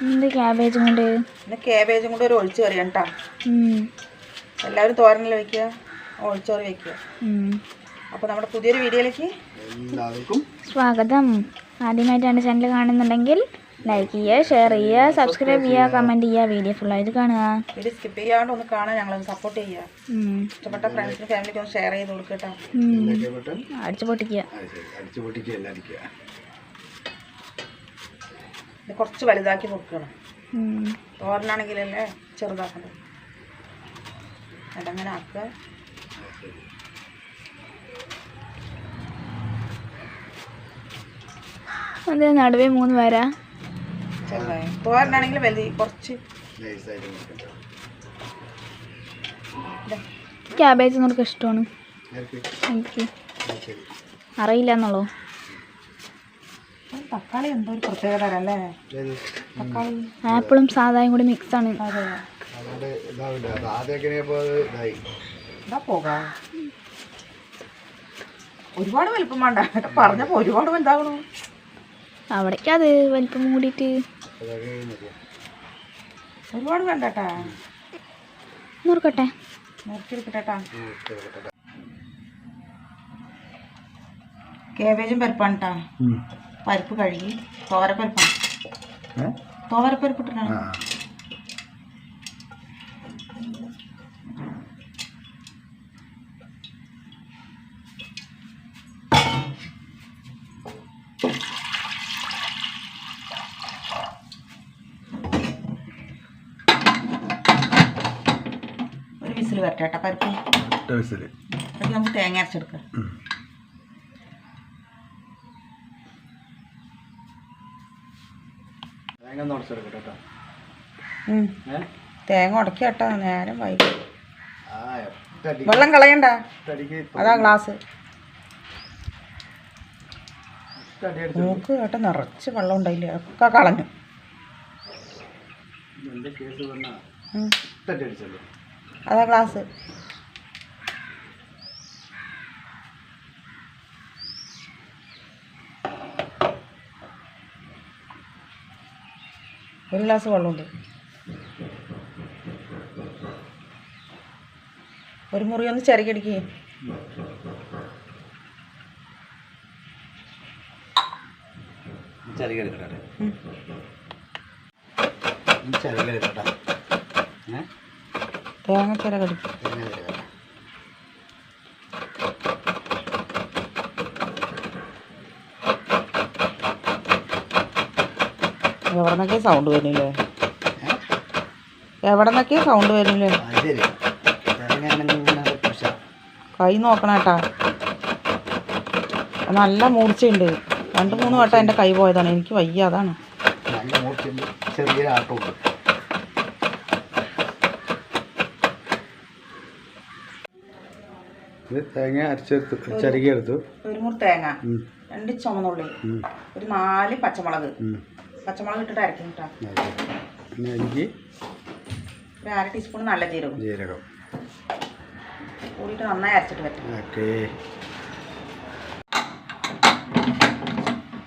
എന്ത് ക്യാബേജും കൊണ്ട്? പിന്നെ കേബേജും കൂടെ ഒരു ഒഴിച്ച് കറിയാണ് കേട്ടോ എല്ലാവരും തോരനിൽ വെക്കുക ഒഴിച്ചോറി വയ്ക്കുക ഉം. അപ്പോൾ നമ്മുടെ പുതിയൊരു വീഡിയോയിലേക്ക് എല്ലാവർക്കും സ്വാഗതം. ആദ്യമായിട്ടാണ് ചാനൽ കാണുന്നുണ്ടെങ്കിൽ ലൈക്ക് ചെയ്യുക ഷെയർ ചെയ്യുക സബ്സ്ക്രൈബ് ചെയ്യുക കമന്റ് ചെയ്യുക വീഡിയോ ഫുൾ ആയിട്ട് കാണുക. വീഡിയോ സ്കിപ്പ് ചെയ്യാണ്ട് ഒന്ന് കാണാൻ ഞങ്ങളൊന്ന് സപ്പോർട്ട് ചെയ്യുക. ഇഷ്ടപ്പെട്ട ഫ്രണ്ട്സിനും ഫാമിലിക്കും ഒന്ന് ഷെയർ ചെയ്ത് കൊടുക്കുക കേട്ടോ. ഉം. ബട്ടൺ അടിച്ചു പൊട്ടിക്കുക. അടിച്ചു പൊട്ടിക്കുക കുറച്ച് വലുതാക്കി കൊടുക്കണം. ഉം. തോരനാണെങ്കിലല്ലേ ചെറുതാക്കണം അതങ്ങനെ ആക്കുക. അത് നടുവേ മൂന്ന് വര. ചെറുതായി. തോരനാണെങ്കിൽ വലുത്. കുറച്ച്. ക്യാബേജ് നമുക്ക് ഇഷ്ടമാണ്. എനിക്ക് അറിയില്ല എന്നുള്ളൂ? തക്കാളി എന്തോ ഒരു പ്രത്യേക അല്ലേ? തക്കാളി. ആപ്പിളും സാധായും കൂടി മിക്സ് ആണ്. പോകാം. ഒരുപാട് വലിപ്പം വേണ്ട. പറഞ്ഞപ്പോ ഒരുപാട് വലുതാകണു അവിടേക്ക് അത് വലിപ്പം കൂടിയിട്ട്. ഒരുപാട് വേണ്ടട്ടാ. കേബേജും പരിപ്പാണ് കേട്ടാ പരിപ്പ് കഴുകി തോരപ്പരിപ്പാണ്. തോരപ്പരിപ്പ് ഇട്ടിട്ടാണ് ഒരു വിസിൽ വരട്ടെ കേട്ടോ പരിപ്പ്. നമുക്ക് തേങ്ങ അരച്ചെടുക്കാം. തേങ്ങ ഒന്ന് ഉടച്ചെടുക്കട്ടെ കേട്ടോ. തേങ്ങ ഉടക്കി കേട്ടോ നേരം വൈകി. വെള്ളം കളയണ്ട. അതാ ഗ്ലാസ്. നോക്ക് കേട്ടോ നിറച്ച് വെള്ളം ഉണ്ടായില്ല? ഒക്കെ കളഞ്ഞു. അതാ ഗ്ലാസ്. ഒരു ഗ്ലാസ് വെള്ളമുണ്ട്. ഒരു മുറി ഒന്ന് ചിരക്കടിക്കുക തേങ്ങ ചിരകടിക്കും എവിടെ നിന്നൊക്കെ സൗണ്ട് വരുന്നില്ലേ? എവിടെ നിന്നൊക്കെ സൗണ്ട് വരുന്നില്ലേ കൈ നോക്കണം കേട്ടാ. നല്ല മൂർച്ചയുണ്ട്. രണ്ട് മൂന്ന് വട്ടം എന്റെ കൈ പോയതാണ്. എനിക്ക് വയ്യ അതാണ്. തേങ്ങ അരച്ചെടുത്തു ചരുകി എടുത്തു ഒരു മുറി തേങ്ങ രണ്ട് ചുമന്നുള്ളി ഒരു നാല് പച്ചമുളക്. പച്ചമുളക് ഇട്ടിട്ട് അരക്കും കേട്ടോ. പിന്നെ ഒരു അര ടീസ്പൂൺ നല്ല ജീരകം. ജീരകം. കൂടിയിട്ട് നന്നായി അരച്ചിട്ട് പറ്റും ഓക്കേ.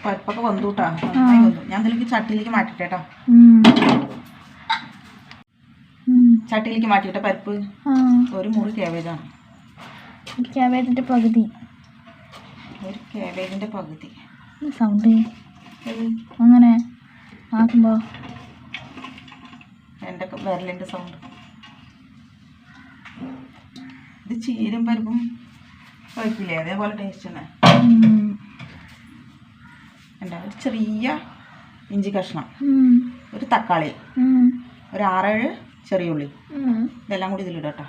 പരിപ്പൊക്കെ വന്നു കേട്ടോ. നന്നായി വന്നു ഞാൻ ഇതിലേക്ക് ചട്ടിയിലേക്ക് മാറ്റിട്ടേട്ടോ ഉം. ഉം. ചട്ടിയിലേക്ക് മാറ്റിയിട്ട പരിപ്പ് ഒരു മുറി കേബേജാണ് ക്യാബേജിന്റെ പകുതി. ഒരു കേബേജിന്റെ പകുതി. സൗണ്ട് അങ്ങനെ ആക്കുമ്പോൾ എന്റെ വിരലിന്റെ സൗണ്ട് ഇത് ചീരും പരിപ്പും കഴിക്കില്ലേ അതേപോലെ ടേസ്റ്റ് തന്നെ. എന്താ? ഒരു ചെറിയ ഇഞ്ചി കഷ്ണം. ഒരു തക്കാളി. ഒരു ആറേഴ് ചെറിയ ഉള്ളി. ഇതെല്ലാം കൂടി ഇതിലിടും കേട്ടോ.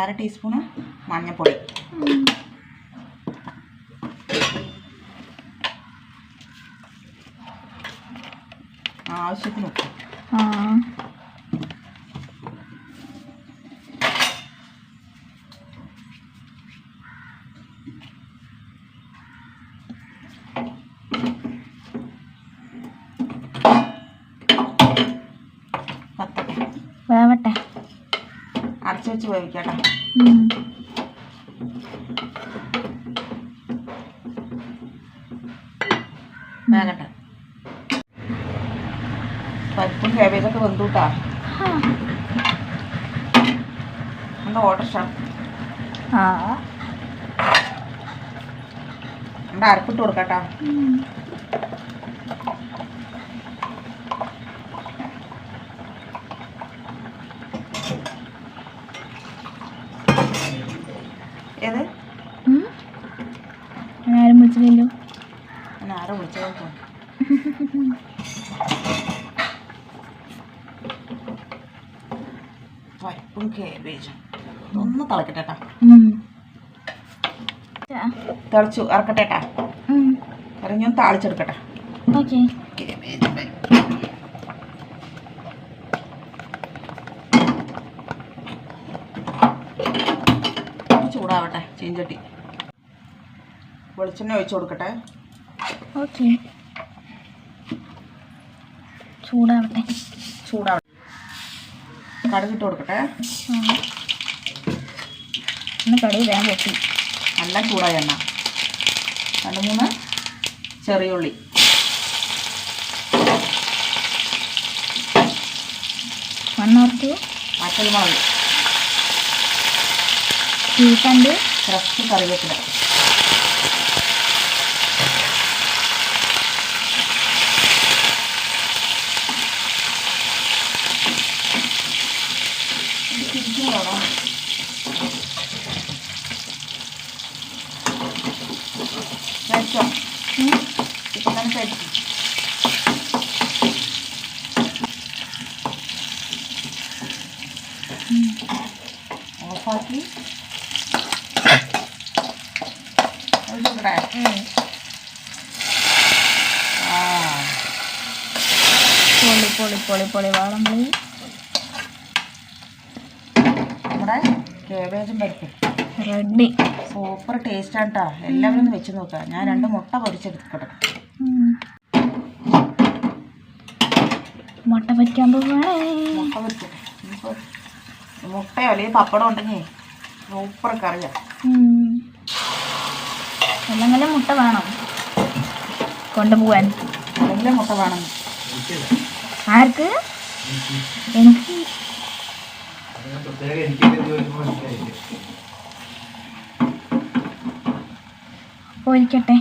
അര ടീസ്പൂണ് മഞ്ഞൾപ്പൊടി ആവശ്യത്തിന് ഉപ്പ് ആ വേവട്ടെ. അരച്ചു വെച്ച് വേവിക്കട്ടെ വേകട്ടെ പരിപ്പും കാബേജൊക്കെ വെന്തൂട്ടാ. എന്താ ഓട്ടർഷ ആ. എന്താ അരപ്പിട്ട് കൊടുക്കട്ടാ. പരിപ്പും കേബേജും ഒന്ന് തിളക്കട്ടെ. തിളച്ചു ഇറക്കട്ടെ കറി ഞാൻ താളിച്ചെടുക്കട്ടെ. ഓക്കെ. കാബേജും പരിപ്പും. ചൂടാവട്ടെ ചീഞ്ചട്ടി. വെളിച്ചെണ്ണ ഒഴിച്ചു കൊടുക്കട്ടെ. ഓക്കെ. ചൂടാവട്ടെ. ചൂടാവട്ടെ. കടുകിട്ട് കൊടുക്കട്ടെ. ഒന്ന് കടി വേഗം പൊട്ടി. നല്ല ചൂടായ എണ്ണ. രണ്ട് മൂന്ന് ചെറിയ ഉള്ളി. മണ്ണോർത്ത് മറ്റൽമുളക് ചീക്കണ്ട് ഫ്രഷ് കറിവേപ്പില. ഓഫാക്കി ഒഴിച്ചോക്കട്ടെ? പൊളി പൊളി പൊളി പൊളി വാളം പൊളി നമ്മുടെ കേബേജും പരിപ്പ്. റെഡി സൂപ്പർ ടേസ്റ്റ് ആണ് കേട്ടോ എല്ലാവരും ഒന്ന് വെച്ച് നോക്കുക ഞാൻ രണ്ട് മുട്ട പൊരിച്ചെടുക്കട്ടെ. മുട്ട പൊരിക്കാൻ പോവാണേ മുട്ട പൊരിക്കട്ടെ മുട്ടയോ അല്ലെങ്കിൽ പപ്പടം ഉണ്ടെങ്കിൽ സൂപ്പർ കറിയാണ് മുട്ട വേണം. കൊണ്ടുപോവാൻ. അല്ലെങ്കിൽ മുട്ട വേണം. ആർക്ക്? എനിക്ക്. പൊരിക്കട്ടെ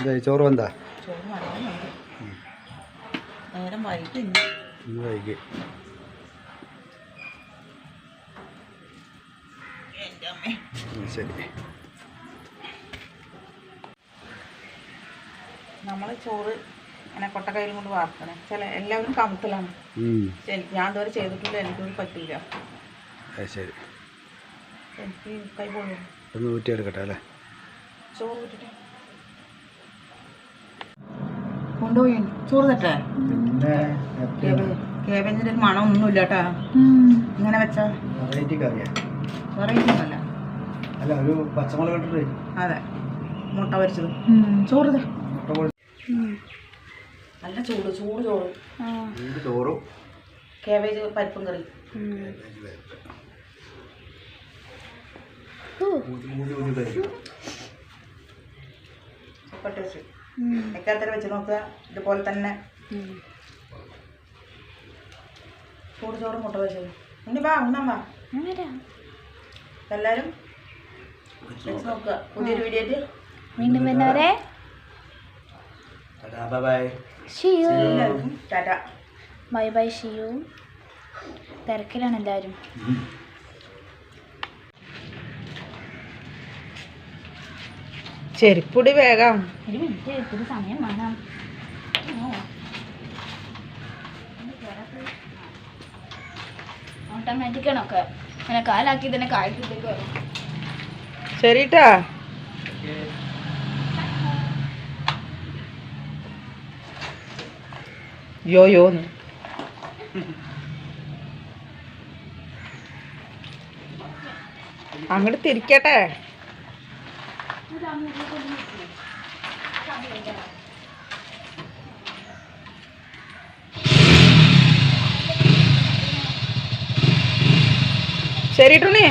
ഇതായി ചോറ് വന്നാ നേരം വൈകിട്ട് ഇന്ന് വൈകി. ശരി. നമ്മൾ ചോറ് അങ്ങനെ കൊട്ടക്കൈയിലും കൊണ്ട് വാർക്കണേ ചില എല്ലാവരും കമത്തിലാണ്. എനിക്ക് ഞാൻ ഇതുവരെ ചെയ്തിട്ടില്ല എനിക്കൊരു പറ്റില്ല ശരി. എനിക്ക് കൈ പോകും ഒന്ന് ഊറ്റിയെടുക്കട്ടെ അല്ലേ? ചോറ് ഊറ്റിട്ടെ. കൊണ്ടുപോയി. ചോറ് തട്ടേ? പിന്നെ കേബേജിന്റെ ഒരു മണം ഒന്നുമില്ല കേട്ടാ ഇങ്ങനെ വെച്ചാ? വെറൈറ്റി കറിയാ. വെറൈറ്റി ഒന്നുമല്ല. അല്ല ഒരു പച്ചമുളക് ഇട്ടിട്ട് അതെ. മുട്ട പൊരിച്ചത്. ചോറ് നല്ല ചൂട് ചൂട് ചോറ്. ചോറും. കേബേജ് പരിപ്പും കറി. സൂപ്പർ ടേസ്റ്റ് എക്കാലത്തിൽ വെച്ച്. നോക്കുക. ഇതുപോലെ തന്നെ. ചൂട് ചോറും മുട്ട വെച്ചത് ഉണ്ണി വാ ഉണ്ണാൻ വാ. എല്ലാവരും നോക്കുക. പുതിയൊരു വീഡിയോ ആയിട്ട് വീണ്ടും വരുന്നവരെ. ബൈ ബൈ ഷിയു എല്ലാവർക്കും ടാറ്റ ബൈ ബൈ ഷിയു തിരക്കിലാണ് എല്ലാവരും. ചെരുപ്പുടി വേഗം. ഒരു മിനിറ്റ് ഇത്തിരി സമയം വേണം. ഓട്ടോമാറ്റിക്കാണൊക്കെ. അങ്ങനെ കാലാക്കി തന്നെ കാലത്തിട്ടേക്ക് വരും ശരിട്ടാ. യോ യോന്ന് അങ്ങോട്ട് തിരിക്കട്ടെ. ശരി ടൂണി